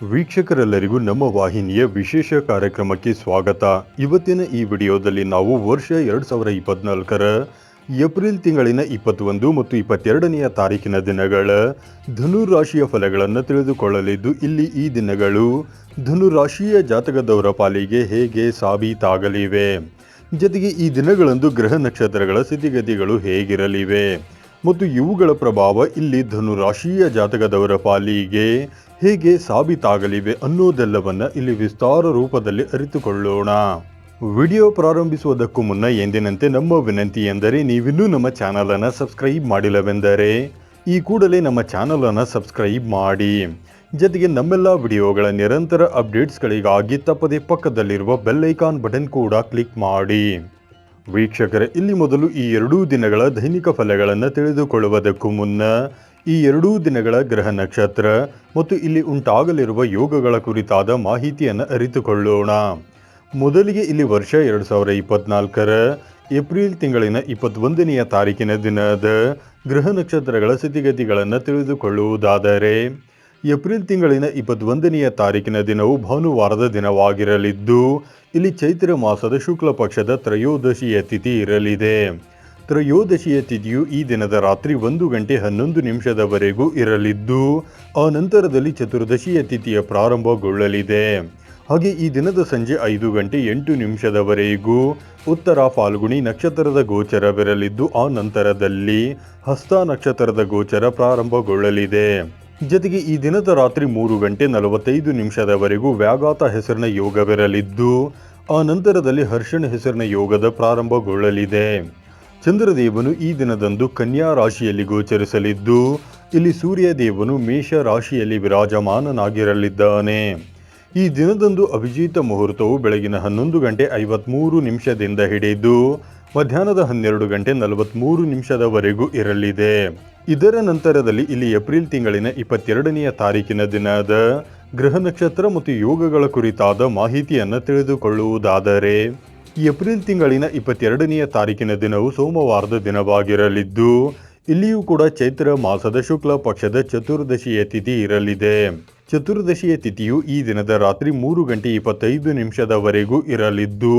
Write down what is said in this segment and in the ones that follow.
ವೀಕ್ಷಕರೆಲ್ಲರಿಗೂ ನಮ್ಮ ವಾಹಿನಿಯ ವಿಶೇಷ ಕಾರ್ಯಕ್ರಮಕ್ಕೆ ಸ್ವಾಗತ. ಇವತ್ತಿನ ಈ ವಿಡಿಯೋದಲ್ಲಿ ನಾವು ವರ್ಷ ಎರಡು ಸಾವಿರ ಇಪ್ಪತ್ನಾಲ್ಕರ ಏಪ್ರಿಲ್ ತಿಂಗಳಿನ ಇಪ್ಪತ್ತೊಂದು ಮತ್ತು ಇಪ್ಪತ್ತೆರಡನೆಯ ತಾರೀಕಿನ ದಿನಗಳ ಧನು ರಾಶಿಯ ಫಲಗಳನ್ನು ತಿಳಿದುಕೊಳ್ಳಲಿದ್ದು, ಇಲ್ಲಿ ಈ ದಿನಗಳು ಧನು ರಾಶಿಯ ಜಾತಕದವರ ಪಾಲಿಗೆ ಹೇಗೆ ಸಾಬೀತಾಗಲಿವೆ? ಜೊತೆಗೆ ಈ ದಿನಗಳಂದು ಗ್ರಹ ನಕ್ಷತ್ರಗಳ ಸ್ಥಿತಿಗತಿಗಳು ಹೇಗಿರಲಿವೆ? ಮತ್ತು ಇವುಗಳ ಪ್ರಭಾವ ಇಲ್ಲಿ ಧನು ರಾಶಿಯ ಜಾತಕದವರ ಪಾಲಿಗೆ ಹೇಗೆ ಸಾಬೀತಾಗಲಿವೆ ಅನ್ನೋದೆಲ್ಲವನ್ನ ಇಲ್ಲಿ ವಿಸ್ತಾರ ರೂಪದಲ್ಲಿ ಅರಿತುಕೊಳ್ಳೋಣ. ವಿಡಿಯೋ ಪ್ರಾರಂಭಿಸುವುದಕ್ಕೂ ಮುನ್ನ ಎಂದಿನಂತೆ ನಮ್ಮ ವಿನಂತಿ ಎಂದರೆ ನೀವಿನ್ನೂ ನಮ್ಮ ಚಾನಲನ್ನು ಸಬ್ಸ್ಕ್ರೈಬ್ ಮಾಡಿಲ್ಲವೆಂದರೆ ಈ ಕೂಡಲೇ ನಮ್ಮ ಚಾನಲನ್ನು ಸಬ್ಸ್ಕ್ರೈಬ್ ಮಾಡಿ. ಜೊತೆಗೆ ನಮ್ಮೆಲ್ಲ ವಿಡಿಯೋಗಳ ನಿರಂತರ ಅಪ್ಡೇಟ್ಸ್ಗಳಿಗಾಗಿ ತಪ್ಪದೆ ಪಕ್ಕದಲ್ಲಿರುವ ಬೆಲ್ಲೈಕಾನ್ ಬಟನ್ ಕೂಡ ಕ್ಲಿಕ್ ಮಾಡಿ. ವೀಕ್ಷಕರೇ, ಇಲ್ಲಿ ಮೊದಲು ಈ ಎರಡೂ ದಿನಗಳ ದೈನಿಕ ಫಲಗಳನ್ನು ತಿಳಿದುಕೊಳ್ಳುವುದಕ್ಕೂ ಮುನ್ನ ಈ ಎರಡೂ ದಿನಗಳ ಗ್ರಹ ನಕ್ಷತ್ರ ಮತ್ತು ಇಲ್ಲಿ ಉಂಟಾಗಲಿರುವ ಯೋಗಗಳ ಕುರಿತಾದ ಮಾಹಿತಿಯನ್ನು ಅರಿತುಕೊಳ್ಳೋಣ. ಮೊದಲಿಗೆ ಇಲ್ಲಿ ವರ್ಷ ಎರಡು ಸಾವಿರ ಇಪ್ಪತ್ನಾಲ್ಕರ ಏಪ್ರಿಲ್ ತಿಂಗಳಿನ ಇಪ್ಪತ್ತೊಂದನೆಯ ತಾರೀಕಿನ ದಿನದ ಗ್ರಹ ನಕ್ಷತ್ರಗಳ ಸ್ಥಿತಿಗತಿಗಳನ್ನು ತಿಳಿದುಕೊಳ್ಳುವುದಾದರೆ ಏಪ್ರಿಲ್ ತಿಂಗಳಿನ ಇಪ್ಪತ್ತೊಂದನೆಯ ತಾರೀಕಿನ ದಿನವು ಭಾನುವಾರದ ದಿನವಾಗಿರಲಿದ್ದು, ಇಲ್ಲಿ ಚೈತ್ರ ಮಾಸದ ಶುಕ್ಲ ಪಕ್ಷದ ತ್ರಯೋದಶಿಯ ತಿಥಿ ಇರಲಿದೆ. ತ್ರಯೋದಶಿಯ ತಿಥಿಯು ಈ ದಿನದ ರಾತ್ರಿ ಒಂದು ಗಂಟೆ ಹನ್ನೊಂದು ನಿಮಿಷದವರೆಗೂ ಇರಲಿದ್ದು, ಆ ನಂತರದಲ್ಲಿ ಚತುರ್ದಶಿಯ ತಿಥಿಯ ಪ್ರಾರಂಭಗೊಳ್ಳಲಿದೆ. ಹಾಗೆ ಈ ದಿನದ ಸಂಜೆ ಐದು ಗಂಟೆ ಎಂಟು ನಿಮಿಷದವರೆಗೂ ಉತ್ತರ ಫಾಲ್ಗುಣಿ ನಕ್ಷತ್ರದ ಗೋಚರವಿರಲಿದ್ದು, ಆ ನಂತರದಲ್ಲಿ ಹಸ್ತ ನಕ್ಷತ್ರದ ಗೋಚರ ಪ್ರಾರಂಭಗೊಳ್ಳಲಿದೆ. ಜೊತೆಗೆ ಈ ದಿನದ ರಾತ್ರಿ ಮೂರು ಗಂಟೆ ನಲವತ್ತೈದು ನಿಮಿಷದವರೆಗೂ ವ್ಯಾಘಾತ ಹೆಸರಿನ ಯೋಗವಿರಲಿದ್ದು, ಆ ನಂತರದಲ್ಲಿ ಹರ್ಷಣ ಹೆಸರಿನ ಯೋಗದ ಪ್ರಾರಂಭಗೊಳ್ಳಲಿದೆ. ಚಂದ್ರದೇವನು ಈ ದಿನದಂದು ಕನ್ಯಾ ರಾಶಿಯಲ್ಲಿ ಗೋಚರಿಸಲಿದ್ದು, ಇಲ್ಲಿ ಸೂರ್ಯದೇವನು ಮೇಷ ರಾಶಿಯಲ್ಲಿ ವಿರಾಜಮಾನನಾಗಿರಲಿದ್ದಾನೆ. ಈ ದಿನದಂದು ಅಭಿಜಿತ ಮುಹೂರ್ತವು ಬೆಳಗಿನ ಹನ್ನೊಂದು ಗಂಟೆ ಐವತ್ಮೂರು ನಿಮಿಷದಿಂದ ಹಿಡಿದು, ಮಧ್ಯಾಹ್ನದ ಹನ್ನೆರಡು ಗಂಟೆ ನಲವತ್ತ್ಮೂರು ನಿಮಿಷದವರೆಗೂ ಇರಲಿದೆ. ಇದರ ನಂತರದಲ್ಲಿ ಇಲ್ಲಿ ಏಪ್ರಿಲ್ ತಿಂಗಳಿನ ಇಪ್ಪತ್ತೆರಡನೆಯ ತಾರೀಕಿನ ದಿನದ ಗ್ರಹ ನಕ್ಷತ್ರ ಮತ್ತು ಯೋಗಗಳ ಕುರಿತಾದ ಮಾಹಿತಿಯನ್ನು ತಿಳಿದುಕೊಳ್ಳುವುದಾದರೆ ಏಪ್ರಿಲ್ ತಿಂಗಳಿನ ಇಪ್ಪತ್ತೆರಡನೆಯ ತಾರೀಕಿನ ದಿನವು ಸೋಮವಾರದ ದಿನವಾಗಿರಲಿದ್ದು, ಇಲ್ಲಿಯೂ ಕೂಡ ಚೈತ್ರ ಮಾಸದ ಶುಕ್ಲ ಪಕ್ಷದ ಚತುರ್ದಶಿಯ ತಿಥಿ ಇರಲಿದೆ. ಚತುರ್ದಶಿಯ ತಿಥಿಯು ಈ ದಿನದ ರಾತ್ರಿ ಮೂರು ಗಂಟೆ ಇಪ್ಪತ್ತೈದು ನಿಮಿಷದವರೆಗೂ ಇರಲಿದ್ದು,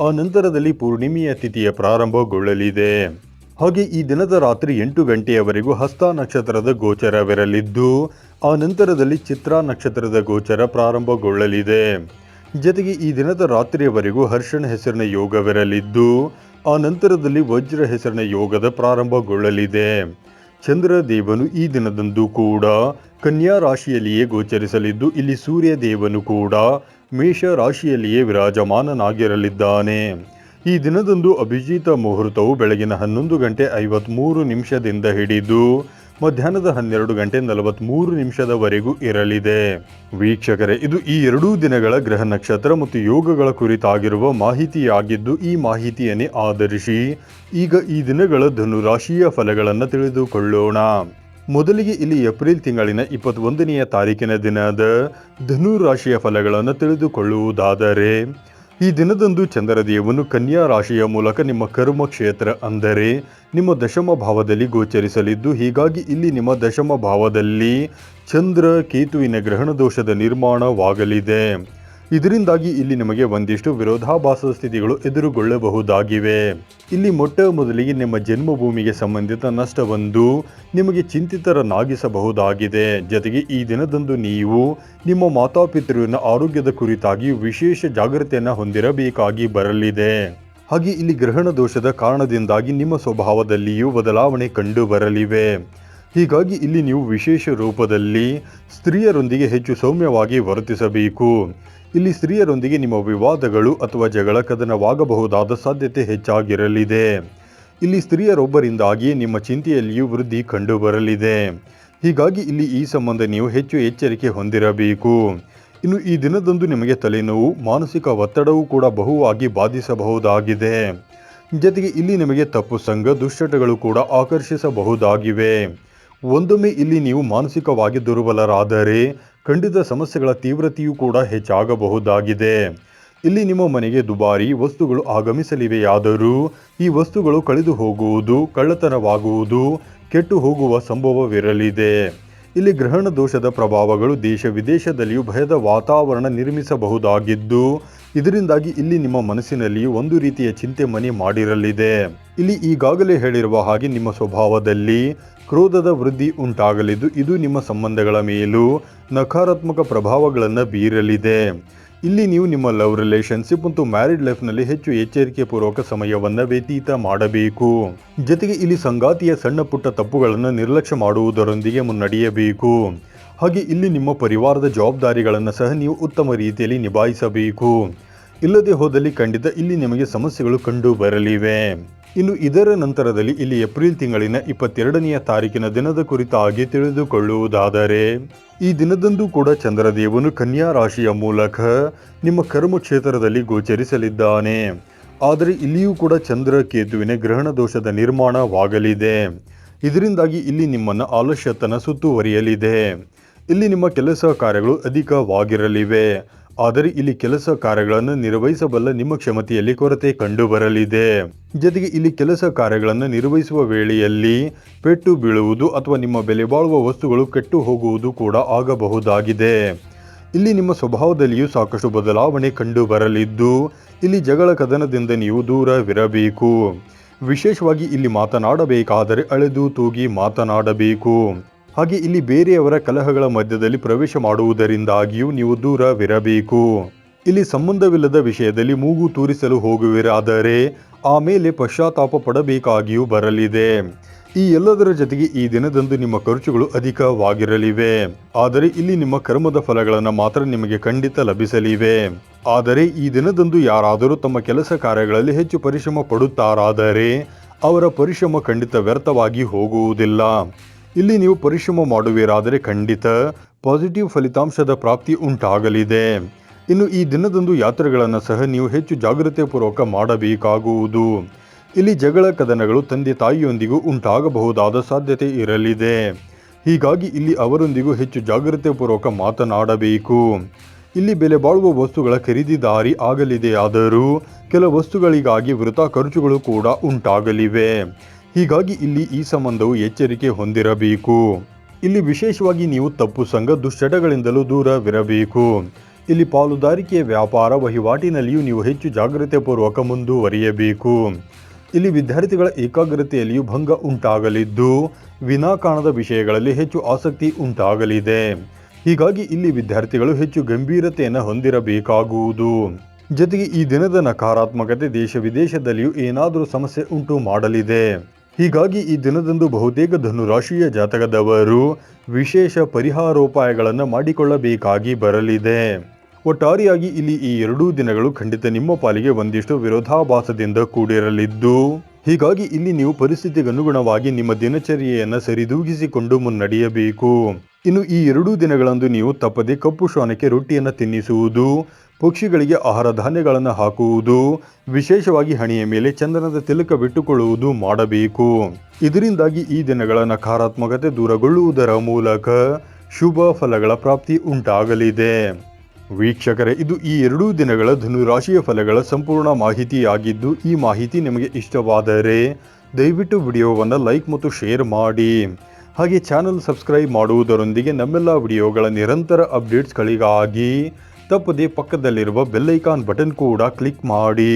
ಆ ನಂತರದಲ್ಲಿ ಪೂರ್ಣಿಮೆಯ ತಿಥಿಯ ಪ್ರಾರಂಭಗೊಳ್ಳಲಿದೆ. ಹಾಗೆ ಈ ದಿನದ ರಾತ್ರಿ ಎಂಟು ಗಂಟೆಯವರೆಗೂ ಹಸ್ತ ನಕ್ಷತ್ರದ ಗೋಚರವಿರಲಿದ್ದು, ಆ ನಂತರದಲ್ಲಿ ಚಿತ್ರಾ ನಕ್ಷತ್ರದ ಗೋಚರ ಪ್ರಾರಂಭಗೊಳ್ಳಲಿದೆ. ಜೊತೆಗೆ ಈ ದಿನದ ರಾತ್ರಿಯವರೆಗೂ ಹರ್ಷಣ ಹೆಸರಿನ ಯೋಗವಿರಲಿದ್ದು, ಆ ನಂತರದಲ್ಲಿ ವಜ್ರ ಹೆಸರಿನ ಯೋಗದ ಪ್ರಾರಂಭಗೊಳ್ಳಲಿದೆ. ಚಂದ್ರ ದೇವನು ಈ ದಿನದಂದು ಕೂಡ ಕನ್ಯಾ ರಾಶಿಯಲ್ಲಿಯೇ ಗೋಚರಿಸಲಿದ್ದು, ಇಲ್ಲಿ ಸೂರ್ಯ ದೇವನು ಕೂಡ ಮೇಷ ರಾಶಿಯಲ್ಲಿಯೇ ವಿರಾಜಮಾನನಾಗಿರಲಿದ್ದಾನೆ. ಈ ದಿನದಂದು ಅಭಿಜಿತ ಮುಹೂರ್ತವು ಬೆಳಗಿನ ಹನ್ನೊಂದು ಗಂಟೆ ಐವತ್ಮೂರು ನಿಮಿಷದಿಂದ ಹಿಡಿದು ಮಧ್ಯಾಹ್ನದ ಹನ್ನೆರಡು ಗಂಟೆ ನಲವತ್ಮೂರು ನಿಮಿಷದವರೆಗೂ ಇರಲಿದೆ. ವೀಕ್ಷಕರೇ, ಇದು ಈ ಎರಡೂ ದಿನಗಳ ಗ್ರಹ ನಕ್ಷತ್ರ ಮತ್ತು ಯೋಗಗಳ ಕುರಿತಾಗಿರುವ ಮಾಹಿತಿಯಾಗಿದ್ದು, ಈ ಮಾಹಿತಿಯನ್ನೇ ಆಧರಿಸಿ ಈಗ ಈ ದಿನಗಳ ಧನುರಾಶಿಯ ಫಲಗಳನ್ನು ತಿಳಿದುಕೊಳ್ಳೋಣ. ಮೊದಲಿಗೆ ಇಲ್ಲಿ ಏಪ್ರಿಲ್ ತಿಂಗಳಿನ ಇಪ್ಪತ್ತೊಂದನೆಯ ತಾರೀಕಿನ ದಿನದ ಧನು ರಾಶಿಯ ಫಲಗಳನ್ನು ತಿಳಿದುಕೊಳ್ಳುವುದಾದರೆ ಈ ದಿನದಂದು ಚಂದ್ರದೇವನು ಕನ್ಯಾ ರಾಶಿಯ ಮೂಲಕ ನಿಮ್ಮ ಕರ್ಮ ಕ್ಷೇತ್ರ ಅಂದರೆ ನಿಮ್ಮ ದಶಮ ಭಾವದಲ್ಲಿ ಗೋಚರಿಸಲಿದ್ದು, ಹೀಗಾಗಿ ಇಲ್ಲಿ ನಿಮ್ಮ ದಶಮ ಭಾವದಲ್ಲಿ ಚಂದ್ರ ಕೇತುವಿನ ಗ್ರಹಣ ದೋಷದ ನಿರ್ಮಾಣವಾಗಲಿದೆ. ಇದರಿಂದಾಗಿ ಇಲ್ಲಿ ನಿಮಗೆ ಒಂದಿಷ್ಟು ವಿರೋಧಾಭಾಸದ ಸ್ಥಿತಿಗಳು ಎದುರುಗೊಳ್ಳಬಹುದಾಗಿವೆ. ಇಲ್ಲಿ ಮೊಟ್ಟ ಮೊದಲಿಗೆ ನಿಮ್ಮ ಜನ್ಮಭೂಮಿಗೆ ಸಂಬಂಧಿತ ನಷ್ಟವೊಂದು ನಿಮಗೆ ಚಿಂತಿತರನ್ನಾಗಿಸಬಹುದಾಗಿದೆ. ಜೊತೆಗೆ ಈ ದಿನದಂದು ನೀವು ನಿಮ್ಮ ಮಾತಾಪಿತೃವಿನ ಆರೋಗ್ಯದ ಕುರಿತಾಗಿ ವಿಶೇಷ ಜಾಗೃತಿಯನ್ನು ಹೊಂದಿರಬೇಕಾಗಿ ಬರಲಿದೆ. ಹಾಗೆ ಇಲ್ಲಿ ಗ್ರಹಣ ದೋಷದ ಕಾರಣದಿಂದಾಗಿ ನಿಮ್ಮ ಸ್ವಭಾವದಲ್ಲಿಯೂ ಬದಲಾವಣೆ ಕಂಡು ಬರಲಿವೆ ಹೀಗಾಗಿ ಇಲ್ಲಿ ನೀವು ವಿಶೇಷ ರೂಪದಲ್ಲಿ ಸ್ತ್ರೀಯರೊಂದಿಗೆ ಹೆಚ್ಚು ಸೌಮ್ಯವಾಗಿ ವರ್ತಿಸಬೇಕು. ಇಲ್ಲಿ ಸ್ತ್ರೀಯರೊಂದಿಗೆ ನಿಮ್ಮ ವಿವಾದಗಳು ಅಥವಾ ಜಗಳ ಕದನವಾಗಬಹುದಾದ ಸಾಧ್ಯತೆ ಹೆಚ್ಚಾಗಿರಲಿದೆ. ಇಲ್ಲಿ ಸ್ತ್ರೀಯರೊಬ್ಬರಿಂದಾಗಿ ನಿಮ್ಮ ಚಿಂತೆಯಲ್ಲಿಯೂ ವೃದ್ಧಿ ಕಂಡುಬರಲಿದೆ. ಹೀಗಾಗಿ ಇಲ್ಲಿ ಈ ಸಂಬಂಧ ನೀವು ಹೆಚ್ಚು ಎಚ್ಚರಿಕೆ ಹೊಂದಿರಬೇಕು. ಇನ್ನು ಈ ದಿನದಂದು ನಿಮಗೆ ತಲೆನೋವು, ಮಾನಸಿಕ ಒತ್ತಡವೂ ಕೂಡ ಬಹುವಾಗಿ ಬಾಧಿಸಬಹುದಾಗಿದೆ. ಜೊತೆಗೆ ಇಲ್ಲಿ ನಿಮಗೆ ತಪ್ಪು ಸಂಘ, ದುಶ್ಚಟಗಳು ಕೂಡ ಆಕರ್ಷಿಸಬಹುದಾಗಿವೆ. ಒಂದೊಮ್ಮೆ ಇಲ್ಲಿ ನೀವು ಮಾನಸಿಕವಾಗಿ ದುರ್ಬಲರಾದರೆ ಖಂಡಿತ ಸಮಸ್ಯೆಗಳ ತೀವ್ರತೆಯೂ ಕೂಡ ಹೆಚ್ಚಾಗಬಹುದಾಗಿದೆ. ಇಲ್ಲಿ ನಿಮ್ಮ ಮನೆಗೆ ದುಬಾರಿ ವಸ್ತುಗಳು ಆಗಮಿಸಲಿವೆಯಾದರೂ ಈ ವಸ್ತುಗಳು ಕಳೆದು ಹೋಗುವುದು, ಕಳ್ಳತನವಾಗುವುದು, ಕೆಟ್ಟು ಹೋಗುವ ಸಂಭವವಿರಲಿದೆ. ಇಲ್ಲಿ ಗ್ರಹಣ ದೋಷದ ಪ್ರಭಾವಗಳು ದೇಶ ವಿದೇಶದಲ್ಲಿಯೂ ಭಯದ ವಾತಾವರಣ ನಿರ್ಮಿಸಬಹುದಾಗಿದ್ದು ಇದರಿಂದಾಗಿ ಇಲ್ಲಿ ನಿಮ್ಮ ಮನಸ್ಸಿನಲ್ಲಿಯೂ ಒಂದು ರೀತಿಯ ಚಿಂತೆ ಮನೆ ಮಾಡಿರಲಿದೆ. ಇಲ್ಲಿ ಈಗಾಗಲೇ ಹೇಳಿರುವ ಹಾಗೆ ನಿಮ್ಮ ಸ್ವಭಾವದಲ್ಲಿ ಕ್ರೋಧದ ವೃದ್ಧಿ ಉಂಟಾಗಲಿದ್ದು ಇದು ನಿಮ್ಮ ಸಂಬಂಧಗಳ ಮೇಲೂ ನಕಾರಾತ್ಮಕ ಪ್ರಭಾವಗಳನ್ನು ಬೀರಲಿದೆ. ಇಲ್ಲಿ ನೀವು ನಿಮ್ಮ ಲವ್ ರಿಲೇಷನ್ಶಿಪ್ ಮತ್ತು ಮ್ಯಾರಿಡ್ ಲೈಫ್ನಲ್ಲಿ ಹೆಚ್ಚು ಎಚ್ಚರಿಕೆ ಪೂರ್ವಕ ಸಮಯವನ್ನು ವ್ಯತೀತ ಮಾಡಬೇಕು. ಜೊತೆಗೆ ಇಲ್ಲಿ ಸಂಗಾತಿಯ ಸಣ್ಣ ಪುಟ್ಟ ತಪ್ಪುಗಳನ್ನು ನಿರ್ಲಕ್ಷ್ಯ ಮಾಡುವುದರೊಂದಿಗೆ ಮುನ್ನಡೆಯಬೇಕು. ಹಾಗೆ ಇಲ್ಲಿ ನಿಮ್ಮ ಪರಿವಾರದ ಜವಾಬ್ದಾರಿಗಳನ್ನು ಸಹ ನೀವು ಉತ್ತಮ ರೀತಿಯಲ್ಲಿ ನಿಭಾಯಿಸಬೇಕು. ಇಲ್ಲದೆ ಹೋದಲ್ಲಿ ಖಂಡಿತ ಇಲ್ಲಿ ನಿಮಗೆ ಸಮಸ್ಯೆಗಳು ಕಂಡು ಬರಲಿವೆ. ಇನ್ನು ಇದರ ನಂತರದಲ್ಲಿ ಇಲ್ಲಿ ಏಪ್ರಿಲ್ ತಿಂಗಳಿನ ಇಪ್ಪತ್ತೆರಡನೆಯ ತಾರೀಕಿನ ದಿನದ ಕುರಿತಾಗಿ ತಿಳಿದುಕೊಳ್ಳುವುದಾದರೆ, ಈ ದಿನದಂದು ಕೂಡ ಚಂದ್ರದೇವನು ಕನ್ಯಾ ರಾಶಿಯ ಮೂಲಕ ನಿಮ್ಮ ಕರ್ಮ ಕ್ಷೇತ್ರದಲ್ಲಿ ಗೋಚರಿಸಲಿದ್ದಾನೆ. ಆದರೆ ಇಲ್ಲಿಯೂ ಕೂಡ ಚಂದ್ರ ಕೇತುವಿನ ಗ್ರಹಣ ದೋಷದ ನಿರ್ಮಾಣವಾಗಲಿದೆ. ಇದರಿಂದಾಗಿ ಇಲ್ಲಿ ನಿಮ್ಮನ್ನು ಆಲಸ್ಯತನ ಸುತ್ತುವರಿಯಲಿದೆ. ಇಲ್ಲಿ ನಿಮ್ಮ ಕೆಲಸ ಕಾರ್ಯಗಳು ಅಧಿಕವಾಗಿರಲಿವೆ. ಆದರೆ ಇಲ್ಲಿ ಕೆಲಸ ಕಾರ್ಯಗಳನ್ನು ನಿರ್ವಹಿಸಬಲ್ಲ ನಿಮ್ಮ ಕ್ಷಮತೆಯಲ್ಲಿ ಕೊರತೆ ಕಂಡುಬರಲಿದೆ. ಜೊತೆಗೆ ಇಲ್ಲಿ ಕೆಲಸ ಕಾರ್ಯಗಳನ್ನು ನಿರ್ವಹಿಸುವ ವೇಳೆಯಲ್ಲಿ ಪೆಟ್ಟು ಬೀಳುವುದು ಅಥವಾ ನಿಮ್ಮ ಬೆಲೆ ಬಾಳುವ ವಸ್ತುಗಳು ಕೆಟ್ಟು ಹೋಗುವುದು ಕೂಡ ಆಗಬಹುದಾಗಿದೆ. ಇಲ್ಲಿ ನಿಮ್ಮ ಸ್ವಭಾವದಲ್ಲಿಯೂ ಸಾಕಷ್ಟು ಬದಲಾವಣೆ ಕಂಡು ಬರಲಿದ್ದು ಇಲ್ಲಿ ಜಗಳ ಕದನದಿಂದ ನೀವು ದೂರವಿರಬೇಕು. ವಿಶೇಷವಾಗಿ ಇಲ್ಲಿ ಮಾತನಾಡಬೇಕಾದರೆ ಅಳೆದು ತೂಗಿ ಮಾತನಾಡಬೇಕು. ಹಾಗೆ ಇಲ್ಲಿ ಬೇರೆಯವರ ಕಲಹಗಳ ಮಧ್ಯದಲ್ಲಿ ಪ್ರವೇಶ ಮಾಡುವುದರಿಂದಾಗಿಯೂ ನೀವು ದೂರವಿರಬೇಕು. ಇಲ್ಲಿ ಸಂಬಂಧವಿಲ್ಲದ ವಿಷಯದಲ್ಲಿ ಮೂಗು ತೂರಿಸಲು ಹೋಗುವಿರಾದರೆ ಆಮೇಲೆ ಪಶ್ಚಾತ್ತಾಪ ಪಡಬೇಕಾಗಿಯೂ ಬರಲಿದೆ. ಈ ಎಲ್ಲದರ ಜೊತೆಗೆ ಈ ದಿನದಂದು ನಿಮ್ಮ ಖರ್ಚುಗಳು ಅಧಿಕವಾಗಿರಲಿವೆ. ಆದರೆ ಇಲ್ಲಿ ನಿಮ್ಮ ಕರ್ಮದ ಫಲಗಳನ್ನು ಮಾತ್ರ ನಿಮಗೆ ಖಂಡಿತ ಲಭಿಸಲಿವೆ. ಆದರೆ ಈ ದಿನದಂದು ಯಾರಾದರೂ ತಮ್ಮ ಕೆಲಸ ಕಾರ್ಯಗಳಲ್ಲಿ ಹೆಚ್ಚು ಪರಿಶ್ರಮ ಪಡುತ್ತಾರಾದರೆ ಅವರ ಪರಿಶ್ರಮ ಖಂಡಿತ ವ್ಯರ್ಥವಾಗಿ ಹೋಗುವುದಿಲ್ಲ. ಇಲ್ಲಿ ನೀವು ಪರಿಶ್ರಮ ಮಾಡುವಿರಾದರೆ ಖಂಡಿತ ಪಾಸಿಟಿವ್ ಫಲಿತಾಂಶದ ಪ್ರಾಪ್ತಿ ಉಂಟಾಗಲಿದೆ. ಇನ್ನು ಈ ದಿನದಂದು ಯಾತ್ರೆಗಳನ್ನು ಸಹ ನೀವು ಹೆಚ್ಚು ಜಾಗೃತೆಪೂರ್ವಕ ಮಾಡಬೇಕಾಗುವುದು. ಇಲ್ಲಿ ಜಗಳ ಕದನಗಳು ತಂದೆ ತಾಯಿಯೊಂದಿಗೂ ಉಂಟಾಗಬಹುದಾದ ಸಾಧ್ಯತೆ ಇರಲಿದೆ. ಹೀಗಾಗಿ ಇಲ್ಲಿ ಅವರೊಂದಿಗೂ ಹೆಚ್ಚು ಜಾಗೃತೆಪೂರ್ವಕ ಮಾತನಾಡಬೇಕು. ಇಲ್ಲಿ ಬೆಲೆ ಬಾಳುವ ವಸ್ತುಗಳ ಖರೀದಿದಾರಿ ಆಗಲಿದೆಯಾದರೂ ಕೆಲ ವಸ್ತುಗಳಿಗಾಗಿ ವೃಥಾ ಖರ್ಚುಗಳು ಕೂಡ ಉಂಟಾಗಲಿವೆ. ಹೀಗಾಗಿ ಇಲ್ಲಿ ಈ ಸಂಬಂಧವು ಎಚ್ಚರಿಕೆ ಹೊಂದಿರಬೇಕು. ಇಲ್ಲಿ ವಿಶೇಷವಾಗಿ ನೀವು ತಪ್ಪು ಸಂಘ ದುಶ್ಚಟಗಳಿಂದಲೂ ದೂರವಿರಬೇಕು. ಇಲ್ಲಿ ಪಾಲುದಾರಿಕೆ ವ್ಯಾಪಾರ ವಹಿವಾಟಿನಲ್ಲಿಯೂ ನೀವು ಹೆಚ್ಚು ಜಾಗೃತೆಪೂರ್ವಕ ಮುಂದುವರಿಯಬೇಕು. ಇಲ್ಲಿ ವಿದ್ಯಾರ್ಥಿಗಳ ಏಕಾಗ್ರತೆಯಲ್ಲಿಯೂ ಭಂಗ ಉಂಟಾಗಲಿದ್ದು, ವಿನಾಕಾರಣದ ವಿಷಯಗಳಲ್ಲಿ ಹೆಚ್ಚು ಆಸಕ್ತಿ ಉಂಟಾಗಲಿದೆ. ಹೀಗಾಗಿ ಇಲ್ಲಿ ವಿದ್ಯಾರ್ಥಿಗಳು ಹೆಚ್ಚು ಗಂಭೀರತೆಯನ್ನು ಹೊಂದಿರಬೇಕಾಗುವುದು. ಜೊತೆಗೆ ಈ ದಿನದ ನಕಾರಾತ್ಮಕತೆ ದೇಶ ವಿದೇಶದಲ್ಲಿಯೂ ಏನಾದರೂ ಸಮಸ್ಯೆ ಉಂಟು ಮಾಡಲಿದೆ. ಹೀಗಾಗಿ ಈ ದಿನದಂದು ಬಹುತೇಕ ಧನುರಾಶಿಯ ಜಾತಕದವರು ವಿಶೇಷ ಪರಿಹಾರೋಪಾಯಗಳನ್ನು ಮಾಡಿಕೊಳ್ಳಬೇಕಾಗಿ ಬರಲಿದೆ. ಒಟ್ಟಾರೆಯಾಗಿ ಇಲ್ಲಿ ಈ ಎರಡೂ ದಿನಗಳು ಖಂಡಿತ ನಿಮ್ಮ ಪಾಲಿಗೆ ಒಂದಿಷ್ಟು ವಿರೋಧಾಭಾಸದಿಂದ ಕೂಡಿರಲಿದ್ದು, ಹೀಗಾಗಿ ಇಲ್ಲಿ ನೀವು ಪರಿಸ್ಥಿತಿಗನುಗುಣವಾಗಿ ನಿಮ್ಮ ದಿನಚರ್ಯೆಯನ್ನು ಸರಿದೂಗಿಸಿಕೊಂಡು ಮುನ್ನಡೆಯಬೇಕು. ಇನ್ನು ಈ ಎರಡೂ ದಿನಗಳಂದು ನೀವು ತಪ್ಪದೆ ಕಪ್ಪು ಶ್ವಾನಕ್ಕೆ ರೊಟ್ಟಿಯನ್ನು ತಿನ್ನಿಸುವುದು ಪಕ್ಷಿಗಳಿಗೆ ಆಹಾರ ಧಾನ್ಯಗಳನ್ನು ಹಾಕುವುದು, ವಿಶೇಷವಾಗಿ ಹಣೆಯ ಮೇಲೆ ಚಂದನದ ತಿಲಕ ಬಿಟ್ಟುಕೊಳ್ಳುವುದು ಮಾಡಬೇಕು. ಇದರಿಂದಾಗಿ ಈ ದಿನಗಳ ನಕಾರಾತ್ಮಕತೆ ದೂರಗೊಳ್ಳುವುದರ ಮೂಲಕ ಶುಭ ಫಲಗಳ ಪ್ರಾಪ್ತಿ ಉಂಟಾಗಲಿದೆ. ವೀಕ್ಷಕರೇ, ಇದು ಈ ಎರಡೂ ದಿನಗಳ ಧನುರಾಶಿಯ ಫಲಗಳ ಸಂಪೂರ್ಣ ಮಾಹಿತಿಯಾಗಿದ್ದು, ಈ ಮಾಹಿತಿ ನಿಮಗೆ ಇಷ್ಟವಾದರೆ ದಯವಿಟ್ಟು ವಿಡಿಯೋವನ್ನು ಲೈಕ್ ಮತ್ತು ಶೇರ್ ಮಾಡಿ. ಹಾಗೆ ಚಾನಲ್ ಸಬ್ಸ್ಕ್ರೈಬ್ ಮಾಡುವುದರೊಂದಿಗೆ ನಮ್ಮೆಲ್ಲ ವಿಡಿಯೋಗಳ ನಿರಂತರ ಅಪ್ಡೇಟ್ಸ್ಗಳಿಗಾಗಿ ತಪ್ಪದೆ ಪಕ್ಕದಲ್ಲಿರುವ ಬೆಲ್ಲೈಕಾನ್ ಬಟನ್ ಕೂಡ ಕ್ಲಿಕ್ ಮಾಡಿ.